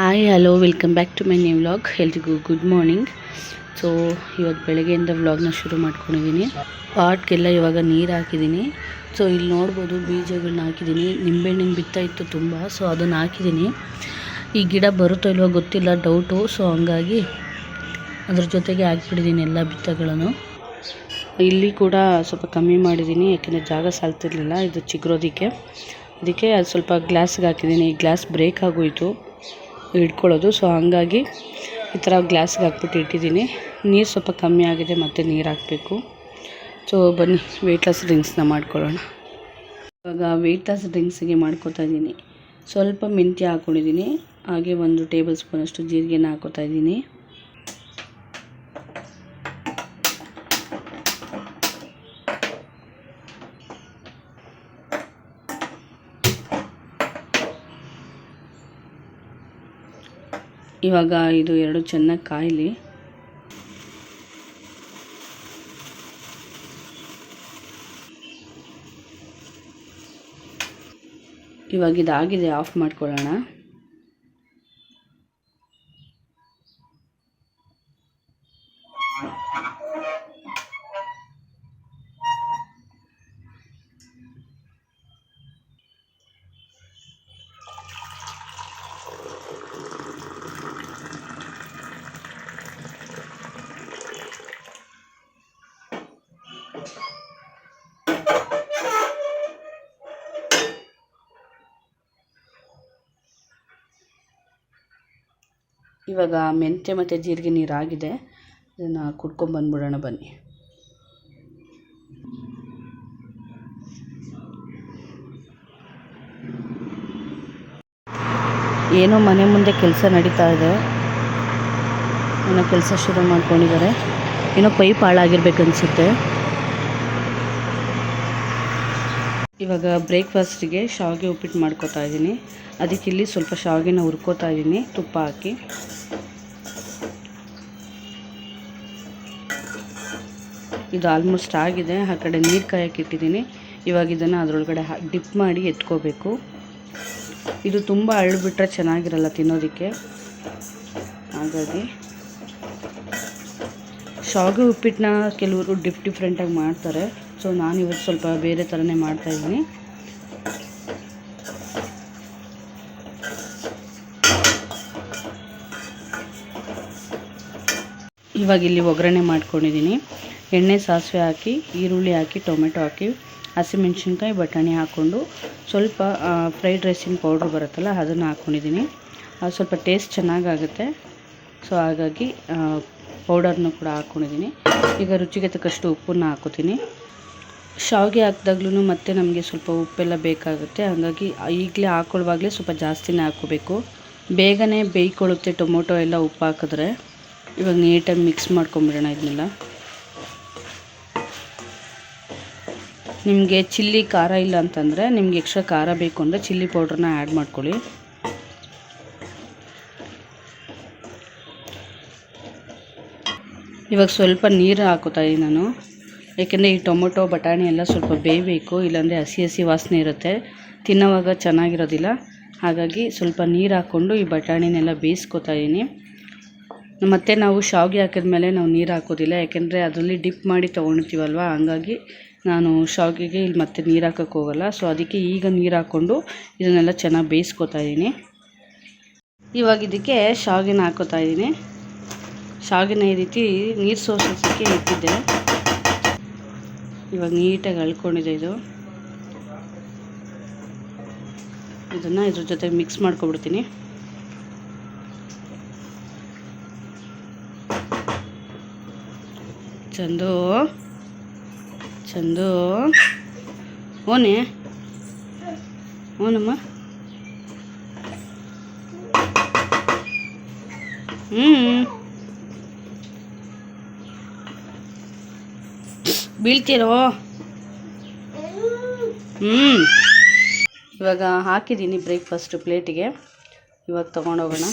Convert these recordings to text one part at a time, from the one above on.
Hi hello welcome back to my new vlog ಎಲ್ರಿಗೂ good morning so ಇವತ್ತು ಬೆಳಗ್ಗೆಯಿಂದ ವ್ಲಾಗ್ನ ಶುರು ಮಾಡ್ಕೊಂಡಿದ್ದೀನಿ ಪಾಟ್ಗೆಲ್ಲ ಇವಾಗ ನೀರು ಹಾಕಿದ್ದೀನಿ ಸೊ ಇಲ್ಲಿ ನೋಡ್ಬೋದು ಬೀಜಗಳನ್ನ ಹಾಕಿದ್ದೀನಿ ನಿಂಬೆಹಣ್ಣಿನ ಬಿತ್ತಾ ಇತ್ತು ತುಂಬ ಸೊ ಅದನ್ನು ಹಾಕಿದ್ದೀನಿ ಈ ಗಿಡ ಬರುತ್ತೋ ಇಲ್ವೋ ಗೊತ್ತಿಲ್ಲ ಡೌಟು ಸೊ ಹಂಗಾಗಿ ಅದ್ರ ಜೊತೆಗೆ ಹಾಕ್ಬಿಟ್ಟಿದ್ದೀನಿ ಎಲ್ಲ ಬಿತ್ತಗಳನ್ನು. ಇಲ್ಲಿ ಕೂಡ ಸ್ವಲ್ಪ ಕಮ್ಮಿ ಮಾಡಿದ್ದೀನಿ ಯಾಕೆಂದರೆ ಜಾಗ ಸಾಲ್ತಿರ್ಲಿಲ್ಲ, ಇದು ಚಿಗುರೋದಕ್ಕೆ. ಅದಕ್ಕೆ ಅದು ಸ್ವಲ್ಪ ಗ್ಲಾಸ್ಗೆ ಹಾಕಿದ್ದೀನಿ ಗ್ಲಾಸ್ ಬ್ರೇಕ್ ಆಗೋಯಿತು. ಹಿಡ್ಕೊಳ್ಳೋದು. ಸೊ ಹಂಗಾಗಿ ಈ ಥರ ಗ್ಲಾಸ್ಗೆ ಹಾಕ್ಬಿಟ್ಟು ಇಟ್ಟಿದ್ದೀನಿ. ನೀರು ಸ್ವಲ್ಪ ಕಮ್ಮಿ ಆಗಿದೆ ಮತ್ತು ನೀರು ಹಾಕಬೇಕು. ಸೊ ಬನ್ನಿ ವೆಯ್ಟ್ ಲಾಸ್ ಡ್ರಿಂಕ್ಸ್ನ ಮಾಡ್ಕೊಳ್ಳೋಣ. ಇವಾಗ ವೆಯ್ಟ್ ಲಾಸ್ ಡ್ರಿಂಕ್ಸಿಗೆ ಮಾಡ್ಕೊತಾ ಇದ್ದೀನಿ. ಸ್ವಲ್ಪ ಮೆಂತ್ಯ ಹಾಕ್ಕೊಂಡಿದ್ದೀನಿ ಹಾಗೆ ಒಂದು ಟೇಬಲ್ ಸ್ಪೂನಷ್ಟು ಜೀರಿಗೆನ ಹಾಕೋತಾ ಇದ್ದೀನಿ. ಇವಾಗ ಇದು ಎರಡು ಚೆನ್ನಾಗಿ ಕಾಯಲಿ. ಇವಾಗ ಇದಾಗಿದೆ ಆಫ್ ಮಾಡ್ಕೊಳ್ಳೋಣ. ಇವಾಗ ಮೆಂತ್ಯ ಮತ್ತು ಜೀರಿಗೆ ನೀರು ಆಗಿದೆ ಇದನ್ನು ಕುಡ್ಕೊಂಬಂದ್ಬಿಡೋಣ ಬನ್ನಿ. ಏನೋ ಮನೆ ಮುಂದೆ ಕೆಲಸ ನಡೀತಾ ಇದೆ. ಏನೋ ಕೆಲಸ ಶುರು ಮಾಡ್ಕೊಂಡಿದ್ದಾರೆ. ಏನೋ ಪೈಪ್ ಹಾಳಾಗಿರ್ಬೇಕು ಇವಾಗ ಬ್ರೇಕ್ಫಾಸ್ಟಿಗೆ ಶಾವಿಗೆ ಉಪ್ಪಿಟ್ಟು ಮಾಡ್ಕೋತಾ ಇದ್ದೀನಿ. ಅದಕ್ಕೆ ಇಲ್ಲಿ ಸ್ವಲ್ಪ ಶಾವಿಗೆನ ಹುರ್ಕೋತಾ ಇದ್ದೀನಿ, ತುಪ್ಪ ಹಾಕಿ. ಇದು ಆಲ್ಮೋಸ್ಟ್ ಆಗಿದೆ. ಆ ಕಡೆ ನೀರು ಕಾಯಕ್ಕೆ ಇಟ್ಟಿದ್ದೀನಿ. ಇವಾಗ ಇದನ್ನು ಅದರೊಳಗಡೆ ಡಿಪ್ ಮಾಡಿ ಎತ್ಕೋಬೇಕು. ಇದು ತುಂಬ ಅಳ್ಬಿಟ್ರೆ ಚೆನ್ನಾಗಿರಲ್ಲ ತಿನ್ನೋದಕ್ಕೆ. ಹಾಗಾಗಿ ಶಾವಿಗೆ ಉಪ್ಪಿಟ್ಟನ್ನ ಕೆಲವರು ಡಿಫ್, ಡಿಫ್ರೆಂಟಾಗಿ ಮಾಡ್ತಾರೆ. ಸೊ ನಾನು ಇವತ್ತು ಸ್ವಲ್ಪ ಬೇರೆ ಥರನೇ ಮಾಡ್ತಾಯಿದ್ದೀನಿ ಇವಾಗ ಇಲ್ಲಿ ಒಗ್ಗರಣೆ ಮಾಡ್ಕೊಂಡಿದ್ದೀನಿ. ಎಣ್ಣೆ, ಸಾಸಿವೆ ಹಾಕಿ, ಈರುಳ್ಳಿ ಹಾಕಿ, ಟೊಮೆಟೊ ಹಾಕಿ, ಹಸಿಮೆಣ್ಸಿನ್ಕಾಯಿ, ಬಟಾಣಿ ಹಾಕ್ಕೊಂಡು ಸ್ವಲ್ಪ ಫ್ರೈಡ್ ರೈಸಿನ ಪೌಡ್ರ್ ಬರುತ್ತಲ್ಲ, ಅದನ್ನು ಹಾಕ್ಕೊಂಡಿದ್ದೀನಿ ಅದು ಸ್ವಲ್ಪ ಟೇಸ್ಟ್ ಚೆನ್ನಾಗಾಗುತ್ತೆ. ಸೊ, ಹಾಗಾಗಿ ಪೌಡರ್ನು ಕೂಡ ಹಾಕ್ಕೊಂಡಿದ್ದೀನಿ ಈಗ ರುಚಿಗೆ ತಕ್ಕಷ್ಟು ಉಪ್ಪನ್ನು ಹಾಕೋತೀನಿ. ಶಾವಿಗೆ ಹಾಕಿದಾಗ್ಲೂ ಮತ್ತೆ ನಮಗೆ ಸ್ವಲ್ಪ ಉಪ್ಪೆಲ್ಲ ಬೇಕಾಗುತ್ತೆ. ಹಾಗಾಗಿ ಈಗಲೇ ಹಾಕೊಳ್ಳುವಾಗಲೇ ಸ್ವಲ್ಪ ಜಾಸ್ತಿನೇ ಹಾಕ್ಕೋಬೇಕು. ಬೇಗನೆ ಬೇಯ್ಕೊಳ್ಳುತ್ತೆ ಟೊಮೊಟೊ ಎಲ್ಲ ಉಪ್ಪು ಹಾಕಿದ್ರೆ. ಇವಾಗ ನೀಟಾಗಿ ಮಿಕ್ಸ್ ಮಾಡ್ಕೊಂಬಿಡೋಣ ಇದನ್ನೆಲ್ಲ. ನಿಮಗೆ ಚಿಲ್ಲಿ ಖಾರ ಇಲ್ಲ ಅಂತಂದರೆ ನಿಮ್ಗೆ ಎಕ್ಸ್ಟ್ರಾ ಖಾರ ಬೇಕು ಅಂದರೆ ಚಿಲ್ಲಿ ಪೌಡ್ರನ್ನ ಆ್ಯಡ್ ಮಾಡ್ಕೊಳ್ಳಿ. ಇವಾಗ ಸ್ವಲ್ಪ ನೀರು ಹಾಕೋತಾ ಇದ್ದೀನಿ ನಾನು. ಏಕೆಂದರೆ ಈ ಟೊಮೊಟೊ, ಬಟಾಣಿ ಎಲ್ಲ ಸ್ವಲ್ಪ ಬೇಯಬೇಕು, ಇಲ್ಲಾಂದರೆ ಹಸಿ ಹಸಿ ವಾಸನೆ ಇರುತ್ತೆ. ತಿನ್ನೋವಾಗ ಚೆನ್ನಾಗಿರೋದಿಲ್ಲ. ಹಾಗಾಗಿ ಸ್ವಲ್ಪ ನೀರು ಹಾಕ್ಕೊಂಡು ಈ ಬಟಾಣಿನೆಲ್ಲ ಬೇಯಿಸ್ಕೊತಾ ಇದ್ದೀನಿ ಮತ್ತು ನಾವು ಶಾವಿಗೆ ಹಾಕಿದ ಮೇಲೆ ನಾವು ನೀರು ಹಾಕೋದಿಲ್ಲ. ಯಾಕೆಂದರೆ ಅದರಲ್ಲಿ ಡಿಪ್ ಮಾಡಿ ತೊಗೊಳ್ತೀವಲ್ವ ಹಂಗಾಗಿ ನಾನು ಶಾವಿಗೆಗೆ ಇಲ್ಲಿ ಮತ್ತೆ ನೀರು ಹಾಕೋಕ್ಕೆ ಹೋಗಲ್ಲ. ಸೊ ಅದಕ್ಕೆ ಈಗ ನೀರು ಹಾಕ್ಕೊಂಡು ಇದನ್ನೆಲ್ಲ ಚೆನ್ನಾಗಿ ಬೇಯಿಸ್ಕೊತಾ ಇದ್ದೀನಿ ಇವಾಗ ಇದಕ್ಕೆ ಶಾವಿಗೆನ ಹಾಕೋತಾ ಇದ್ದೀನಿ ಶಾವಿಗೆನ ಈ ರೀತಿ ನೀರು ಸೋಸೋಕ್ಕೆ ಇಟ್ಟಿದ್ದೆ. ಇವಾಗ ನೀಟಾಗಿ ಅಳ್ಕೊಂಡಿದೆ ಇದು. ಇದನ್ನು ಇದ್ರ ಜೊತೆ ಮಿಕ್ಸ್ ಮಾಡ್ಕೊಬಿಡ್ತೀನಿ. ಚಂದು ಚಂದು. ಓನೆ? ಓನಮ್ಮ? ಹ್ಞೂ ಬೀಳ್ತೀರೋ? ಹ್ಞೂ ಇವಾಗ ಹಾಕಿದ್ದೀನಿ ಬ್ರೇಕ್ಫಾಸ್ಟು ಪ್ಲೇಟಿಗೆ. ಇವಾಗ ತೊಗೊಂಡೋಗೋಣ.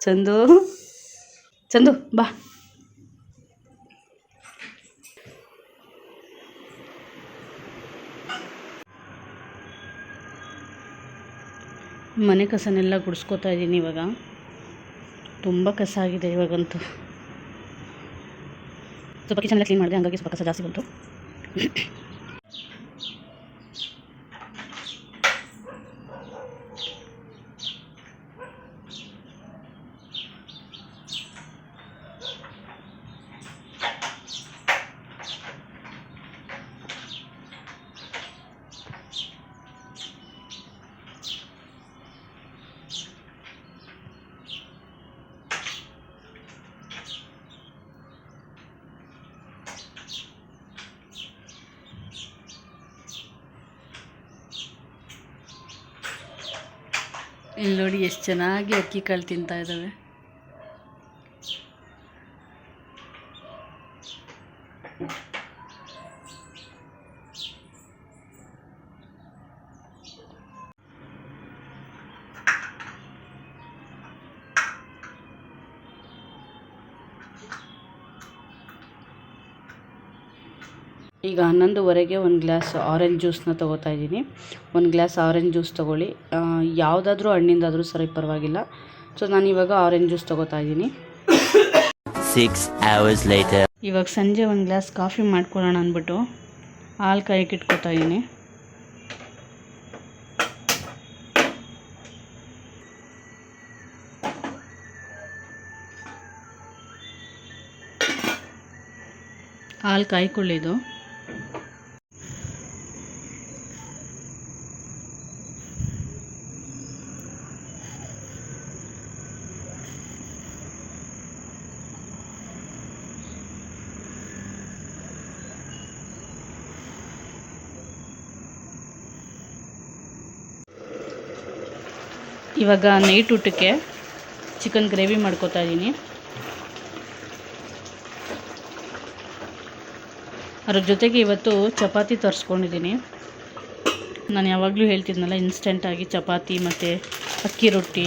ಚಂದು. ಚಂದು, ಬಾ. ಮನೆ ಕಸನೆಲ್ಲ ಗುಡಿಸ್ಕೊತಾ ಇದ್ದೀನಿ ಇವಾಗ. ತುಂಬ ಕಸ ಆಗಿದೆ ಇವಾಗಂತೂ. ಸ್ವಲ್ಪ ಕಿಚನ್ ಎಲ್ಲ ಕ್ಲೀನ್ ಮಾಡಿದೆ ಹಂಗಾಗಿ ಸ್ವಲ್ಪ ಕಸ ಜಾಸ್ತಿ ಬಂತು. ಇಲ್ಲಿ ನೋಡಿ ಎಷ್ಟು ಚೆನ್ನಾಗಿ ಅಕ್ಕಿ ಕಾಳು ತಿಂತಾ ಇದ್ದಾವೆ ಈಗ ಹನ್ನೊಂದುವರೆಗೆ ಒಂದು ಗ್ಲಾಸ್ ಆರೆಂಜ್ ಜ್ಯೂಸನ್ನ ತೊಗೋತಾ ಇದ್ದೀನಿ. ಒಂದು ಗ್ಲಾಸ್ ಆರೆಂಜ್ ಜ್ಯೂಸ್ ತೊಗೊಳ್ಳಿ. ಯಾವುದಾದ್ರೂ ಹಣ್ಣಿಂದಾದರೂ ಸರಿ ಪರವಾಗಿಲ್ಲ. ಸೊ ನಾನು ಇವಾಗ ಆರೆಂಜ್ ಜ್ಯೂಸ್ ತೊಗೋತಾ ಇದ್ದೀನಿ. ಇವಾಗ ಸಂಜೆ ಒಂದು ಗ್ಲಾಸ್ ಕಾಫಿ ಮಾಡ್ಕೊಳ್ಳೋಣ ಅಂದ್ಬಿಟ್ಟು ಹಾಲು ಕಾಯಕ್ಕೆ ಇಟ್ಕೋತಾ ಇದ್ದೀನಿ. ಹಾಲು ಕಾಯ್ಕೊಳ್ಳಿದು ಇವಾಗ ನೈಟ್ ಊಟಕ್ಕೆ ಚಿಕನ್ ಗ್ರೇವಿ ಮಾಡ್ಕೋತಾ ಇದ್ದೀನಿ. ಅದ್ರ ಜೊತೆಗೆ ಇವತ್ತು ಚಪಾತಿ ತರಿಸ್ಕೊಂಡಿದ್ದೀನಿ. ನಾನು ಯಾವಾಗಲೂ ಹೇಳ್ತಿದ್ನಲ್ಲ ಇನ್ಸ್ಟೆಂಟಾಗಿ ಚಪಾತಿ ಮತ್ತು ಅಕ್ಕಿ ರೊಟ್ಟಿ,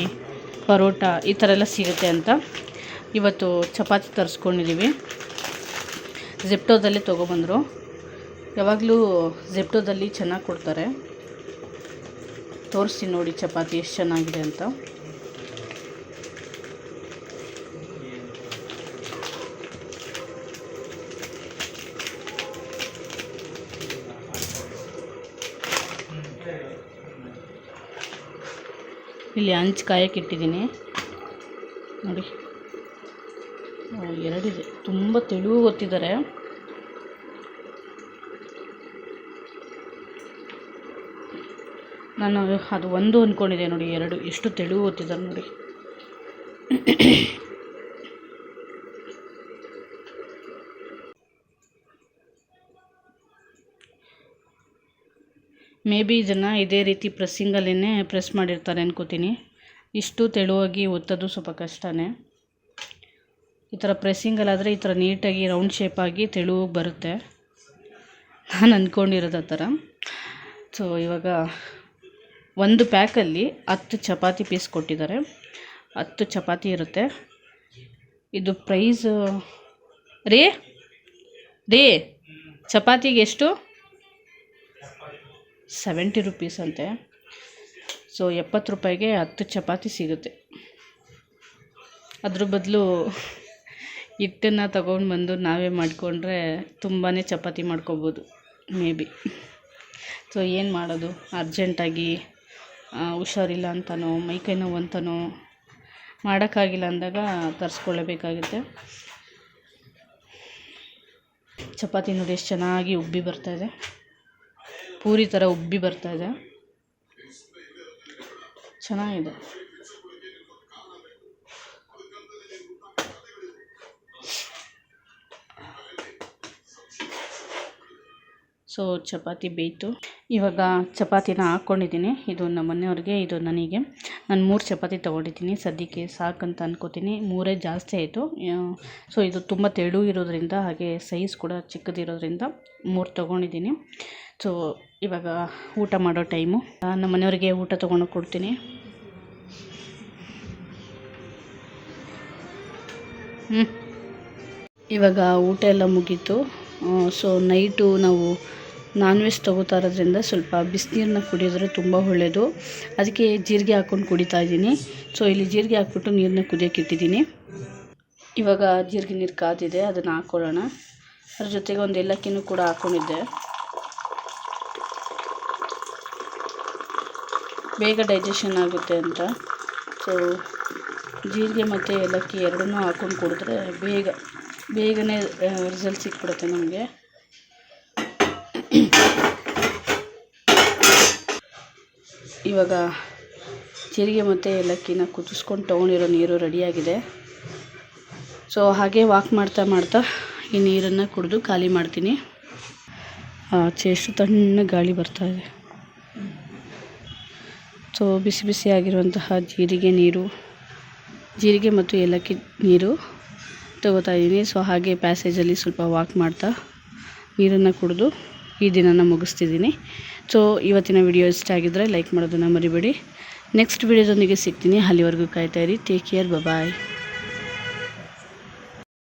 ಪರೋಟ ಈ ಥರ ಎಲ್ಲ ಸಿಗುತ್ತೆ ಅಂತ. ಇವತ್ತು ಚಪಾತಿ ತರಿಸ್ಕೊಂಡಿದ್ದೀವಿ ಝೆಪ್ಟೋದಲ್ಲಿ ತೊಗೊಬಂದರು. ಯಾವಾಗಲೂ ಜೆಪ್ಟೋದಲ್ಲಿ ಚೆನ್ನಾಗಿ ಕೊಡ್ತಾರೆ. ತೋರಿಸ್ತೀನಿ ನೋಡಿ, ಚಪಾತಿ ಎಷ್ಟು ಚೆನ್ನಾಗಿದೆ ಅಂತ. ಇಲ್ಲಿ ಹಂಚು ಕಾಯಕ್ಕೆ ಇಟ್ಟಿದ್ದೀನಿ. ನೋಡಿ. ಎರಡಿದೆ ತುಂಬ ತೆಳುವು ಗೊತ್ತಿದ್ದಾರೆ. ನಾನು ಅದು ಒಂದು ಅಂದ್ಕೊಂಡಿದ್ದೆ ನೋಡಿ, ಎರಡು ಎಷ್ಟು ತೆಳು ಓದ್ತಿದ್ದಾರೆ ನೋಡಿ. ಮೇ ಬಿ ಇದನ್ನು ಇದೇ ರೀತಿ ಪ್ರೆಸ್ಸಿಂಗಲ್ಲೇ ಪ್ರೆಸ್ ಮಾಡಿರ್ತಾರೆ ಅನ್ಕೋತೀನಿ. ಇಷ್ಟು ತೆಳುವಾಗಿ ಒತ್ತೋದು ಸ್ವಲ್ಪ ಕಷ್ಟನೇ. ಈ ಥರ ಪ್ರೆಸ್ಸಿಂಗಲ್ಲಾದರೆ ಈ ಥರ ನೀಟಾಗಿ ರೌಂಡ್ ಶೇಪಾಗಿ ತೆಳುವಾಗಿ ಬರುತ್ತೆ. ನಾನು ಅಂದ್ಕೊಂಡಿರೋದು ಆ ಥರ. ಸೊ ಇವಾಗ ಒಂದು ಪ್ಯಾಕಲ್ಲಿ ಹತ್ತು ಚಪಾತಿ ಪೀಸ್ ಕೊಟ್ಟಿದ್ದಾರೆ. ಹತ್ತು ಚಪಾತಿ ಇರುತ್ತೆ. ಇದು ಪ್ರೈಸ್, ರೀ ರೀ, ಚಪಾತಿಗೆ ಎಷ್ಟು? ಸೆವೆಂಟಿ ರುಪೀಸ್ ಅಂತೆ. ಸೊ, ಎಪ್ಪತ್ತು ರೂಪಾಯಿಗೆ ಹತ್ತು ಚಪಾತಿ ಸಿಗುತ್ತೆ. ಅದ್ರ ಬದಲು ಹಿಟ್ಟನ್ನು ತಗೊಂಡು ಬಂದು ನಾವೇ ಮಾಡಿಕೊಂಡ್ರೆ ತುಂಬಾ ಚಪಾತಿ ಮಾಡ್ಕೊಬೋದು, ಮೇ ಬಿ. ಸೊ, ಏನು ಮಾಡೋದು? ಅರ್ಜೆಂಟಾಗಿ ಹುಷಾರಿಲ್ಲ ಅಂತನೋ ಮೈಕೈ ನೋವು ಅಂತನೋ, ಮಾಡೋಕ್ಕಾಗಿಲ್ಲ ಅಂದಾಗ ತರಿಸ್ಕೊಳ್ಳೇಬೇಕಾಗುತ್ತೆ. ಚಪಾತಿ ನೋಡಿ ಎಷ್ಟು ಚೆನ್ನಾಗಿ ಉಬ್ಬಿ ಬರ್ತಾಯಿದೆ ಪೂರಿ ಥರ ಉಬ್ಬಿ ಬರ್ತಾಯಿದೆ ಚೆನ್ನಾಗಿದೆ. ಸೊ ಚಪಾತಿ ಬೇಯಿತು. ಇವಾಗ ಚಪಾತಿನ ಹಾಕ್ಕೊಂಡಿದ್ದೀನಿ. ಇದು ನಮ್ಮ ಮನೆಯವ್ರಿಗೆ, ಇದು ನನಗೆ. ನಾನು ಮೂರು ಚಪಾತಿ ತೊಗೊಂಡಿದ್ದೀನಿ. ಸದ್ಯಕ್ಕೆ ಸಾಕಂತ ಅಂದ್ಕೋತೀನಿ ಮೂರೇ ಜಾಸ್ತಿ ಆಯಿತು. ಸೊ ಇದು ತುಂಬ ತೆಳು ಇರೋದ್ರಿಂದ, ಹಾಗೆ ಸೈಜ್ ಕೂಡ ಚಿಕ್ಕದಿರೋದ್ರಿಂದ ಮೂರು ತೊಗೊಂಡಿದ್ದೀನಿ. ಸೊ ಇವಾಗ ಊಟ ಮಾಡೋ ಟೈಮು. ನಮ್ಮ ಮನೆಯವ್ರಿಗೆ ಊಟ ತೊಗೊಂಡು ಕೊಡ್ತೀನಿ. ಹ್ಞೂ ಇವಾಗ ಊಟ ಎಲ್ಲ ಮುಗೀತು. ಸೊ ನೈಟು ನಾವು ನಾನ್ ವೆಜ್ ತೊಗೋತಾ ಇರೋದ್ರಿಂದ ಸ್ವಲ್ಪ ಬಿಸಿನೀರನ್ನ ಕುಡಿಯೋದ್ರೆ ತುಂಬ ಒಳ್ಳೆಯದು ಅದಕ್ಕೆ ಜೀರಿಗೆ ಹಾಕ್ಕೊಂಡು ಕುಡಿತಾ ಇದ್ದೀನಿ. ಸೊ ಇಲ್ಲಿ ಜೀರಿಗೆ ಹಾಕ್ಬಿಟ್ಟು ನೀರನ್ನ ಕುದಿಯೋಕೆ ಇಟ್ಟಿದ್ದೀನಿ. ಇವಾಗ ಜೀರಿಗೆ ನೀರು ಕಾದಿದೆ, ಅದನ್ನು ಹಾಕ್ಕೊಳ್ಳೋಣ ಅದ್ರ ಜೊತೆಗೆ ಒಂದು ಏಲಕ್ಕಿನೂ ಕೂಡ ಹಾಕ್ಕೊಂಡಿದ್ದೆ ಬೇಗ ಡೈಜೆಷನ್ ಆಗುತ್ತೆ ಅಂತ. ಸೊ ಜೀರಿಗೆ ಮತ್ತು ಏಲಕ್ಕಿ ಎರಡನ್ನೂ ಹಾಕ್ಕೊಂಡು ಕುಡಿದ್ರೆ ಬೇಗ, ಬೇಗನೆ ರಿಸಲ್ಟ್ ಸಿಕ್ಬಿಡುತ್ತೆ ನಮಗೆ. ಇವಾಗ ಜೀರಿಗೆ ಮತ್ತು ಏಲಕ್ಕಿನ ಕುದಿಸ್ಕೊಂಡು ತೊಗೊಂಡಿರೋ ನೀರು ರೆಡಿಯಾಗಿದೆ. ಸೊ ಹಾಗೆ ವಾಕ್ ಮಾಡ್ತಾ ಮಾಡ್ತಾ ಈ ನೀರನ್ನು ಕುಡಿದು ಖಾಲಿ ಮಾಡ್ತೀನಿ. ಆಚೆ ಎಷ್ಟು ತಣ್ಣ ಗಾಳಿ ಬರ್ತಾ ಇದೆ. ಸೊ ಬಿಸಿ ಬಿಸಿಯಾಗಿರುವಂತಹ ಜೀರಿಗೆ ನೀರು, ಜೀರಿಗೆ ಮತ್ತು ಏಲಕ್ಕಿ ನೀರು ತಗೋತಾ ಇದ್ದೀನಿ. ಸೊ ಹಾಗೆ ಪ್ಯಾಸೇಜಲ್ಲಿ ಸ್ವಲ್ಪ ವಾಕ್ ಮಾಡ್ತಾ ನೀರನ್ನು ಕುಡಿದು ಈ ದಿನನ ಮುಗಿಸ್ತಿದ್ದೀನಿ. ಸೊ ಇವತ್ತಿನ ವಿಡಿಯೋ ಇಷ್ಟ ಆಗಿದ್ದರೆ ಲೈಕ್ ಮಾಡೋದನ್ನು ಮರಿಬೇಡಿ. ನೆಕ್ಸ್ಟ್ ವಿಡಿಯೋದೊಂದಿಗೆ ಸಿಗ್ತೀನಿ. ಅಲ್ಲಿವರೆಗೂ ಕಾಯ್ತಾ ಇರಿ. Take care bye